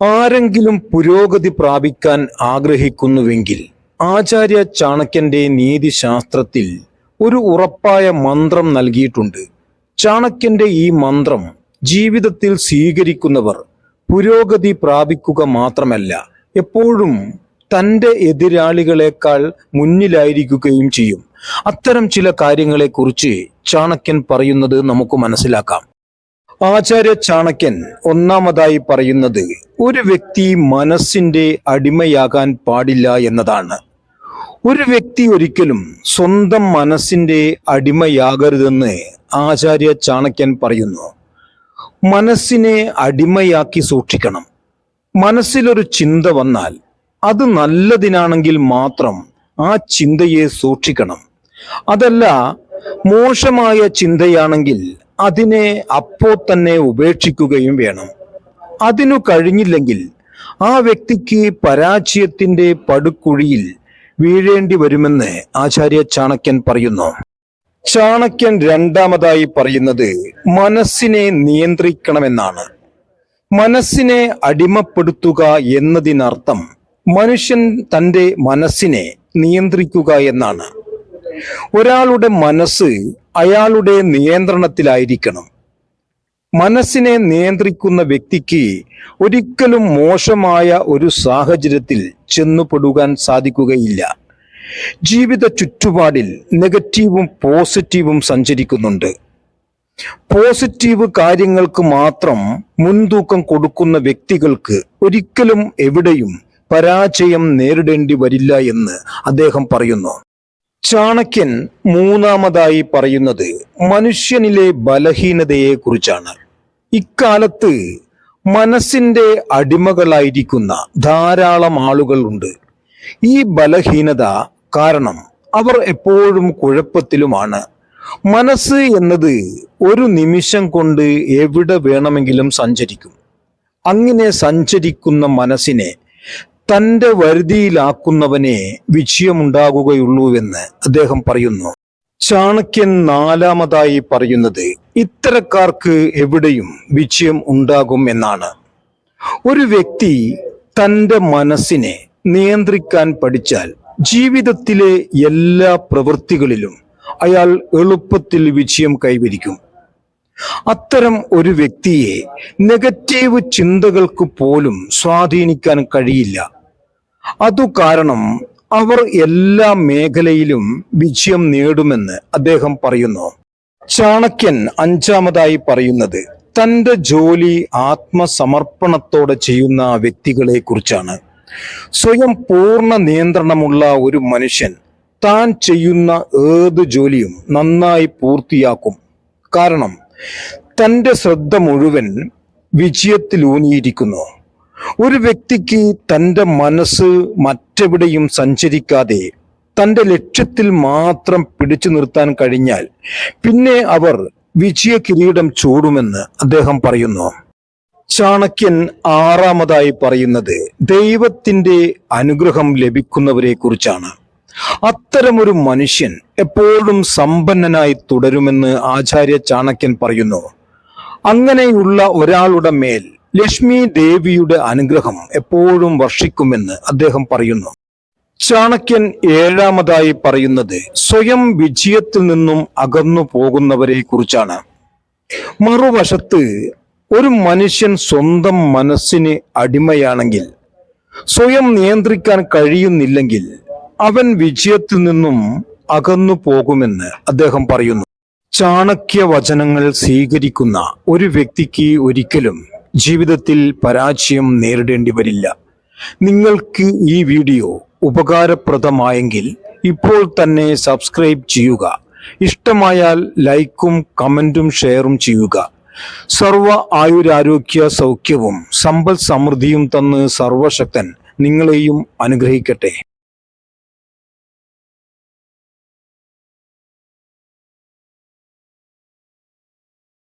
ആരെങ്കിലും പുരോഗതി പ്രാപിക്കാൻ ആഗ്രഹിക്കുന്നുവെങ്കിൽ ആചാര്യ ചാണക്യന്റെ നീതിശാസ്ത്രത്തിൽ ഒരു ഉറപ്പായ മന്ത്രം നൽകിയിട്ടുണ്ട്. ചാണക്യന്റെ ഈ മന്ത്രം ജീവിതത്തിൽ സ്വീകരിക്കുന്നവർ പുരോഗതി പ്രാപിക്കുക മാത്രമല്ല എപ്പോഴും തന്റെ എതിരാളികളെക്കാൾ മുന്നിലായിരിക്കുകയും ചെയ്യും. അത്തരം ചില കാര്യങ്ങളെക്കുറിച്ച് ചാണക്യൻ പറയുന്നത് നമുക്ക് മനസ്സിലാക്കാം. ആചാര്യ ചാണക്യൻ ഒന്നാമതായി പറയുന്നത് ഒരു വ്യക്തി മനസ്സിന്റെ അടിമയാകാൻ പാടില്ല എന്നതാണ്. ഒരു വ്യക്തി ഒരിക്കലും സ്വന്തം മനസ്സിന്റെ അടിമയാകരുതെന്ന് ആചാര്യ ചാണക്യൻ പറയുന്നു. മനസ്സിനെ അടിമയാക്കി സൂക്ഷിക്കണം. മനസ്സിലൊരു ചിന്ത വന്നാൽ അത് നല്ലതിനാണെങ്കിൽ മാത്രം ആ ചിന്തയെ സൂക്ഷിക്കണം. അതല്ല മോശമായ ചിന്തയാണെങ്കിൽ അതിനെ അപ്പോ തന്നെ ഉപേക്ഷിക്കുകയും വേണം. അതിനു കഴിഞ്ഞില്ലെങ്കിൽ ആ വ്യക്തിക്ക് പരാജയത്തിന്റെ പടുക്കുഴിയിൽ വീഴേണ്ടി വരുമെന്ന് ആചാര്യ ചാണക്യൻ പറയുന്നു. ചാണക്യൻ രണ്ടാമതായി പറയുന്നത് മനസ്സിനെ നിയന്ത്രിക്കണമെന്നാണ്. മനസ്സിനെ അടിമപ്പെടുത്തുക എന്നതിനർത്ഥം മനുഷ്യൻ തന്റെ മനസ്സിനെ നിയന്ത്രിക്കുക എന്നാണ്. ഒരാളുടെ മനസ്സ് അയാളുടെ നിയന്ത്രണത്തിലായിരിക്കണം. മനസ്സിനെ നിയന്ത്രിക്കുന്ന വ്യക്തിക്ക് ഒരിക്കലും മോശമായ ഒരു സാഹചര്യത്തിൽ ചെന്നുപെടുവാൻ സാധിക്കുകയില്ല. ജീവിത ചുറ്റുപാടിൽ നെഗറ്റീവും പോസിറ്റീവും സഞ്ചരിക്കുന്നുണ്ട്. പോസിറ്റീവ് കാര്യങ്ങൾക്ക് മാത്രം മുൻതൂക്കം കൊടുക്കുന്ന വ്യക്തികൾക്ക് ഒരിക്കലും എവിടെയും പരാജയം നേരിടേണ്ടി വരില്ല എന്ന് അദ്ദേഹം പറയുന്നു. ചാണക്യൻ മൂന്നാമതായി പറയുന്നത് മനുഷ്യനിലെ ബലഹീനതയെ കുറിച്ചാണ് ഇക്കാലത്ത് മനസ്സിന്റെ അടിമകളായിരിക്കുന്ന ധാരാളം ആളുകളുണ്ട് ഈ ബലഹീനത കാരണം അവർ എപ്പോഴും കുഴപ്പത്തിലുമാണ്. മനസ്സ് എന്നത് ഒരു നിമിഷം കൊണ്ട് എവിടെ വേണമെങ്കിലും സഞ്ചരിക്കും. അങ്ങനെ സഞ്ചരിക്കുന്ന മനസ്സിനെ തന്റെ വരുതിയിലാക്കുന്നവനെ വിജയമുണ്ടാകുകയുള്ളൂവെന്ന് അദ്ദേഹം പറയുന്നു. ചാണക്യൻ നാലാമതായി പറയുന്നത് ഇത്തരക്കാർക്ക് എവിടെയും വിജയം ഉണ്ടാകും എന്നാണ്. ഒരു വ്യക്തി തന്റെ മനസ്സിനെ നിയന്ത്രിക്കാൻ പഠിച്ചാൽ ജീവിതത്തിലെ എല്ലാ പ്രവൃത്തികളിലും അയാൾ എളുപ്പത്തിൽ വിജയം കൈവരിക്കും. അത്തരം ഒരു വ്യക്തിയെ നെഗറ്റീവ് ചിന്തകൾക്ക് പോലും സ്വാധീനിക്കാൻ കഴിയില്ല. അതു കാരണം അവർ എല്ലാ മേഖലയിലും വിജയം നേടുമെന്ന് അദ്ദേഹം പറയുന്നു. ചാണക്യൻ അഞ്ചാമതായി പറയുന്നത് തന്റെ ജോലി ആത്മസമർപ്പണത്തോടെ ചെയ്യുന്ന വ്യക്തികളെ കുറിച്ചാണ് സ്വയം പൂർണ നിയന്ത്രണമുള്ള ഒരു മനുഷ്യൻ താൻ ചെയ്യുന്ന ഏത് ജോലിയും നന്നായി പൂർത്തിയാക്കും. കാരണം തന്റെ ശ്രദ്ധ മുഴുവൻ വിജയത്തിലൂന്നിയിരിക്കുന്നു. ഒരു വ്യക്തിക്ക് തന്റെ മനസ്സ് മറ്റെവിടെയും സഞ്ചരിക്കാതെ തന്റെ ലക്ഷ്യത്തിൽ മാത്രം പിടിച്ചു നിർത്താൻ കഴിഞ്ഞാൽ പിന്നെ അവർ വിജയ കിരീടം ചൂടുമെന്ന് അദ്ദേഹം പറയുന്നു. ചാണക്യൻ ആറാമതായി പറയുന്നത് ദൈവത്തിന്റെ അനുഗ്രഹം ലഭിക്കുന്നവരെ കുറിച്ചാണ്. അത്തരമൊരു മനുഷ്യൻ എപ്പോഴും സമ്പന്നനായി തുടരുമെന്ന് ആചാര്യ ചാണക്യൻ പറയുന്നു. അങ്ങനെയുള്ള ഒരാളുടെ മേൽ ലക്ഷ്മി ദേവിയുടെ അനുഗ്രഹം എപ്പോഴും വർഷിക്കുമെന്ന് അദ്ദേഹം പറയുന്നു. ചാണക്യൻ ഏഴാമതായി പറയുന്നത് സ്വയം വിജയത്തിൽ നിന്നും അകന്നു പോകുന്നവരെ കുറിച്ചാണ്. മറുവശത്ത് ഒരു മനുഷ്യൻ സ്വന്തം മനസ്സിന് അടിമയാണെങ്കിൽ സ്വയം നിയന്ത്രിക്കാൻ കഴിയുന്നില്ലെങ്കിൽ അവൻ വിജയത്തിൽ നിന്നും അകന്നു പോകുമെന്ന് അദ്ദേഹം പറയുന്നു. ചാണക്യ വചനങ്ങൾ സ്വീകരിക്കുന്ന ഒരു വ്യക്തിക്ക് ഒരിക്കലും ജീവിതത്തിൽ പരാജയം നേരിടേണ്ടി വരില്ല. നിങ്ങൾക്ക് ഈ വീഡിയോ ഉപകാരപ്രദമായെങ്കിൽ ഇപ്പോൾ തന്നെ സബ്സ്ക്രൈബ് ചെയ്യുക. ഇഷ്ടമായാൽ ലൈക്കും കമന്റും ഷെയറും ചെയ്യുക. സർവ ആയുരാരോഗ്യ സൗഖ്യവും സമ്പൽ സമൃദ്ധിയും തന്ന് സർവശക്തൻ നിങ്ങളെയും അനുഗ്രഹിക്കട്ടെ.